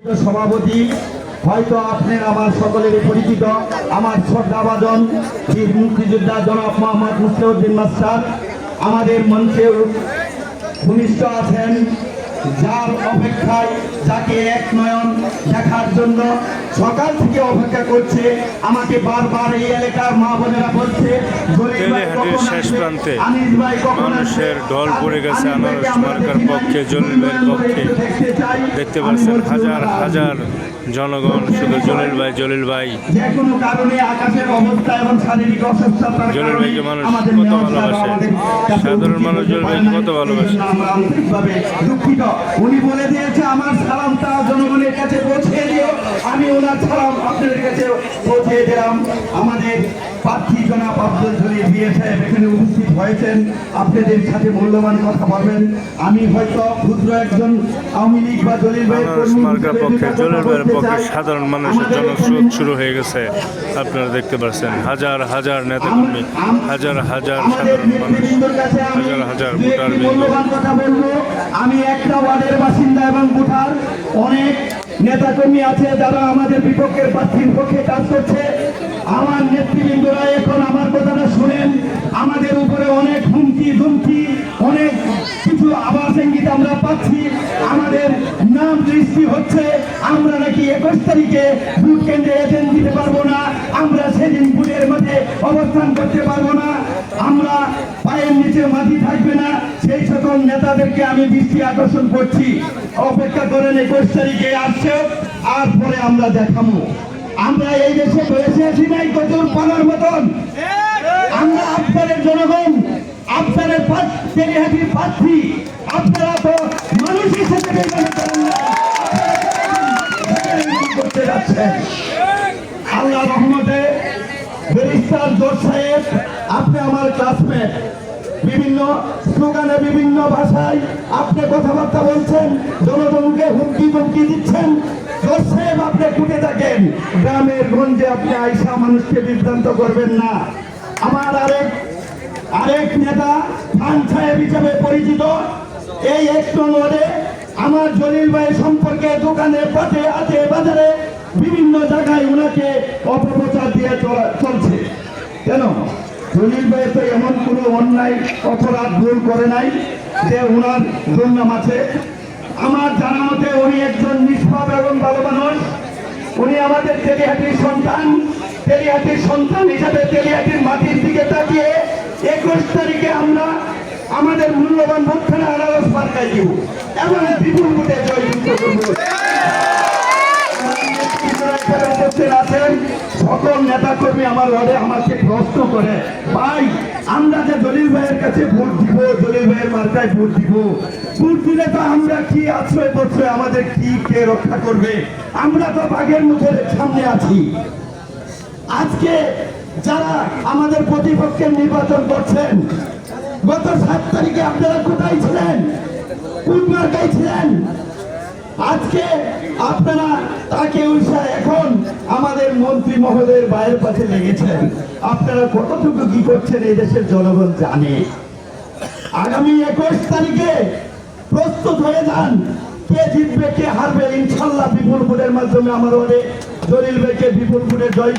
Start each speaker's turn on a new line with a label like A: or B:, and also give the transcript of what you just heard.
A: সভাপতি, হয়তো আপনার আমার সকলের পরিচিত, আমার শ্রদ্ধাভাজন বীর মুক্তিযোদ্ধা জনাব মোহাম্মদ মুসলিউদ্দিন মাস্টার। আমাদের মঞ্চে ভূমিষ্ঠ আছেন, যার অপেক্ষায় যাকে এক নয়ন দেখার জন্য সকাল থেকে অপেক্ষা করছে, আমাকে বারবার এই এলাকার মা বোনেরা বলছে জলিল ভাই
B: শেষ প্রান্তে? মানুষের ঢল পড়ে গেছে আনারস মার্কার পক্ষে, জলিল ভাইয়ের পক্ষে।
A: দেখতে
B: পাচ্ছেন হাজার হাজার জনগণ শুধু জলিল ভাই জলিল ভাই জলিল ভাইকে মানুষ কত ভালোবাসে। সাধারণ মানুষ জলিল ভাইকে কত ভালোবাসে।
A: আমরা আমার আমি ওনার আপনাদের কাছে পৌঁছে দিলাম আমাদের প্রার্থী জনাব আব্দুল জলিল বিয়ে এখানে উপস্থিত হয়েছেন। আপনাদের সাথে মূল্যবান কথা বলবেন। আমি হয়তো ক্ষুদ্র একজন আওয়ামী লীগ বা জলিল ভাইয়ের
B: পক্ষে
A: দুটা
B: জলিল ভাইয়ের পক্ষে সাধারণ মানুষের জনস্রোত শুরু হয়ে গেছে। আপনারা দেখতে পাচ্ছেন হাজার হাজার নেতাকর্মী হাজার হাজার সাধারণ মানুষ হাজার হাজার ভোটার
A: মূল্যবান কথা বলব। আমি একটা ওয়ার্ডের বাসিন্দা এবং ভোটার। অনেক নেতাকর্মী আছে যারা আমাদের বিপক্ষের প্রার্থীর পক্ষে কাজ করছে। আমার নেতৃবৃন্দরা এখন আমার কথাটা শুনেন। আমাদের উপরে অনেক হুমকি, ধুমকি, অনেক কিছু আবাস ইঙ্গিত আমরা পাচ্ছি। আমাদের নাম দৃষ্টি হচ্ছে। আমরা নাকি একুশ তারিখে ভোট কেন্দ্রে এজেন্ট দিতে পারব না। আমরা সেদিন ভোটের মাঠে অবস্থান করতে পারব না। আমরা পায়ের নিচে মাটি থাকবে না। সেই সকল নেতাদেরকে আমি দৃষ্টি আকর্ষণ করছি। অপেক্ষা করেন একুশ তারিখে আসছে, আর পরে আমরা দেখাবো। আমরা এই দেশে বসে আছি নাই কচুর পানার মতন। আমরা আপনাদের জনগণ, আপনাদের তেলিহাটির প্রার্থী, আপনারা তো মানুষ হিসেবে বিবেচনা করেন না। করতে যাচ্ছেন। আল্লাহ রহমতে ব্যারিস্টার জোর সাহেব, আপনি আমার ক্লাসমেট বিভিন্ন স্লোগানে বিভিন্ন ভাষায় আপনি কথাবার্তা বলছেন, জনগণকে হুমকি ধমকি দিচ্ছেন। সাহেব আপনি কুটে থাকেন। গ্রামের গঞ্জে আপনি আইসা মানুষকে বিভ্রান্ত করবেন না। আমার আরেক আরেক নেতা খান সাহেব হিসেবে পরিচিত। এই এক আমার জলিল ভাই সম্পর্কে দোকানে পথে আছে বাজারে বিভিন্ন জায়গায় ওনাকে অপপ্রচার দিয়ে চলা- চলছে। কেন? জলিল ভাই তো এমন কোনো অন্যায় অপরাধ ভুল করে নাই যে ওনার দুর্নাম আছে। আমার জানা মতে উনি একজন নিষ্পাপ এবং ভালো মানুষ উনি আমাদের তেলিহাটির সন্তান। তেলিহাটির সন্তান হিসাবে তেলিহাটির মাটির দিকে তাকিয়ে একুশ তারিখে আমরা আমাদের মূল্যবান ভোটখানা আনারস মার্কায় দিব এবং বিপুল ভোটে জয়যুক্ত করব। আছেন সকল নেতা কর্মী আমার ওয়ার্ডে আমাকে প্রশ্ন করে। ভাই, আমরা যে দলিল ভাইয়ের কাছে ভোট দিব, দলিল ভাইয়ের মার্কায় ভোট দিব, ভোট দিলে তো আমরা কি আশ্রয় প্রশ্রয়, আমাদের কি কে রক্ষা করবে? আমরা তো বাঘের মুখের সামনে আছি। আজকে যারা আমাদের প্রতিপক্ষের নির্বাচন করছেন, গত সাত তারিখে আপনারা কোথায় ছিলেন? কোন মার্কায় ছিলেন? আজকে আপনারা তাকে উৎসাহ এখন আমাদের মন্ত্রী মহোদয়ের বাইরের পাশে লেগেছেন। আপনারা কতটুকু কি করছেন এই দেশের জনগণ জানে। আগামী একুশ তারিখে প্রস্তুত হয়ে যান। কে জিতবে, কে হারবে, ইনশাল্লাহ বিপুল ভোটের মাধ্যমে আমার ওরে দলিল ভাইকে বিপুল ভোটে জয়।